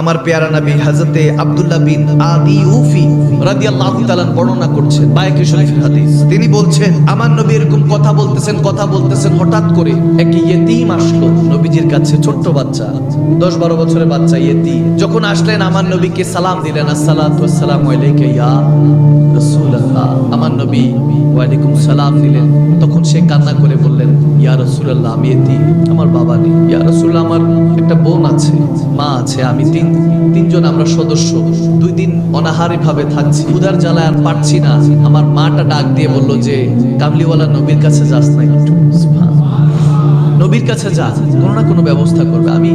আমার পেয়ারা নবী হযরতে আব্দুল্লাহ বিন আদি উফি রাদিয়াল্লাহু তাআলা বর্ণনা করছেন শরীফের হাদিস। তিনি বলছেন, আমার নবী এরকম কথা বলতেছেন কথা বলতেছেন হঠাৎ করে এক ইয়েতিম আসলো নবীজির কাছে বাচ্চা 10 12 বছরের বাচ্চা ইয়েতিম। যখন আসলেন, আমার নবীকে সালাম দিলেন, আসসালাতু আলাইকা ইয়া রাসূলুল্লাহ। আমার নবী সালাম দিলেন। তখন সে কান্না করে বললেন, ইয়া রাসূলুল্লাহ, আমি এতিম আমার বাবা নেই। ইয়া রাসূলুল্লাহ আমার একটা বোন আছে, মা আছে, আমি তিন, তিনজন আমরা সদস্য। দুই দিন অনাহারি ভাবে থাকছি। উদার জ্বালায় আর পারছি না। আমার মাটা ডাক দিয়ে বলল যে কামলিওয়ালা নবীর কাছে যাস না একটু। নবীর কাছে যা, কোনো না কোনো ব্যবস্থা করবে। আমি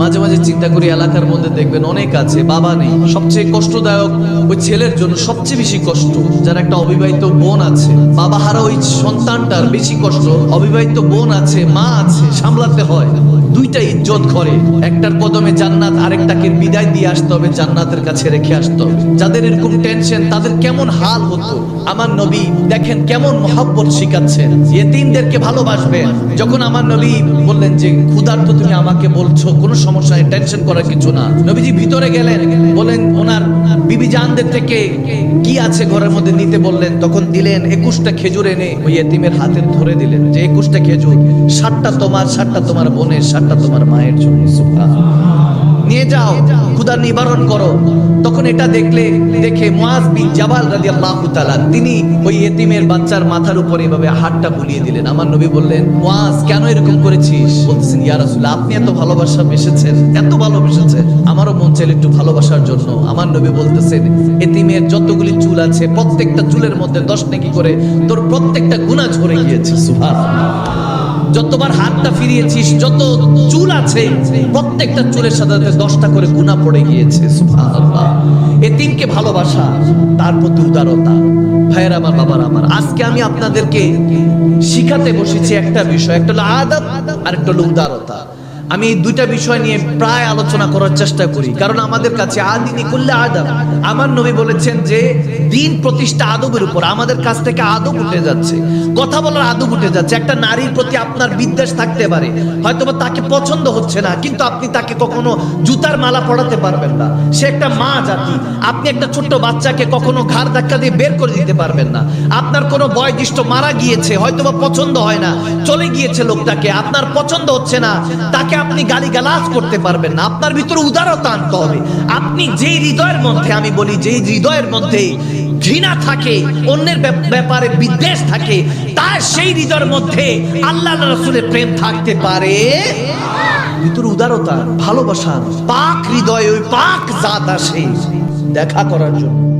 মাঝে মাঝে চিন্তা করি, এলাকার মধ্যে দেখবেন অনেক আছে, বাবা নেই। সবচেয়ে কষ্টদায়ক ওই ছেলের জন্য সবচেয়ে বেশি কষ্ট, যার একটা অবিবাহিত বোন আছে। বাবা হারা ওই সন্তানটার বেশি কষ্ট, অবিবাহিত বোন আছে, মা আছে, সামলাতে হয়। দুইটা ইজ্জত করে একটার কদমে জান্নাত, আরেকটাকে বিদায় দিয়ে আসতে হবে, জান্নাতের কাছে রেখে আসতে হবে। যাদের এরকম টেনশন তাদের কেমন হাল হতো? আমার নবী দেখেন কেমন মহব্বত শিখাচ্ছেন। এতিমদেরকে ভালোবাসবেন। যখন আমার নবী বললেন যে, ক্ষুধার্ত তুমি আমাকে বলছো, কোনো সমস্যা নেই টেনশন করার কিছু না। নবীজি ভিতরে গেলেন বলেন ওনার বিবি জানদের থেকে কি আছে ঘরের মধ্যে? নিতে বললেন, তখন দিলেন, একুশটা খেজুর এনে ওই এতিমের হাতে ধরে দিলেন। যে, একুশটা খেজুর ষাটটা তোমার ষাটটা তোমার বোনের ষাটটা তোমার মায়ের জন্য, সুবহানাল্লাহ। নিয়ে যাও ক্ষুধা নিবারণ করো। তখন এটা দেখলে, দেখে মুয়াজ বিন জাবাল রাদিয়াল্লাহু তাআলা, তিনি ওই এতিমের বাচ্চার মাথার উপর এভাবে হাতটা বুলিয়ে দিলেন। আমার নবী বললেন মুয়াজ কেন এরকম করেছিস? বলতেছেন, ইয়া রাসূলুল্লাহ, আপনি এত ভালোবাসা বেসেছেন এত ভালোবেসেছেন। আমারও মন চাইল একটু ভালোবাসার জন্য। আমার নবী বলতেছেন, এতিমের যতগুলি চুল আছে, প্রত্যেকটা চুলের মধ্যে দশ নাকি করে তোর প্রত্যেকটা গুনাহ ঝরে গিয়েছে। সুবহানাল্লাহ। যতবার হাতটা ফিরিয়েছিস, যত চুল আছে, প্রত্যেকটা চুলের সাথে দশটা করে গুণা পড়ে গিয়েছে, সুবহানাল্লাহ। তিনকে ভালোবাসা তার প্রতি উদারতা ভাইয়ের আমার, বাবার আমার, আজকে আমি আপনাদেরকে শিখাতে বসেছি একটা বিষয়, একটা হলো আদব আর একটা হলো উদারতা। আমি এই দুইটা বিষয় নিয়ে প্রায় আলোচনা করার চেষ্টা করি। কারণ আমাদের কাছে আদিনী করলে আদব আমার নবী বলেছেন যে, দিন প্রতিষ্ঠা আদবের উপর। আমাদের কাছ থেকে আদব উঠে যাচ্ছে। কথা বলার আদব উঠে যাচ্ছে। একটা নারীর প্রতি আপনার বিদ্বেষ থাকতে পারে। হয়তোবা তাকে পছন্দ হচ্ছে না, কিন্তু আপনি তাকে কখনো জুতার মালা পড়াতে পারবেন না। সে একটা মা জাতি। আপনি একটা ছোট্ট বাচ্চাকে কখনো ঘাড় ধাক্কা দিয়ে বের করে দিতে পারবেন না। আপনার কোনো বয়োজ্যেষ্ঠ মারা গিয়েছে, হয়তোবা পছন্দ হয় না। চলে গিয়েছে লোকটাকে। আপনার পছন্দ হচ্ছে না। তাকে আপনি গালিগালাজ করতে পারবেন না, আপনার ভিতরে উদারতা আনতে হবে। আপনি যেই হৃদয়ের মধ্যে, আমি বলি যেই হৃদয়ের মধ্যে ঘৃণা থাকে, অন্যের ব্যাপারে বিদ্বেষ থাকে, তার সেই হৃদয়ের মধ্যে আল্লাহ রসুলের প্রেম থাকতে পারে। ভিতরে উদারতা, ভালোবাসা, পাক হৃদয়ে, ওই পাক জাত আসে। দেখা করার জন্য।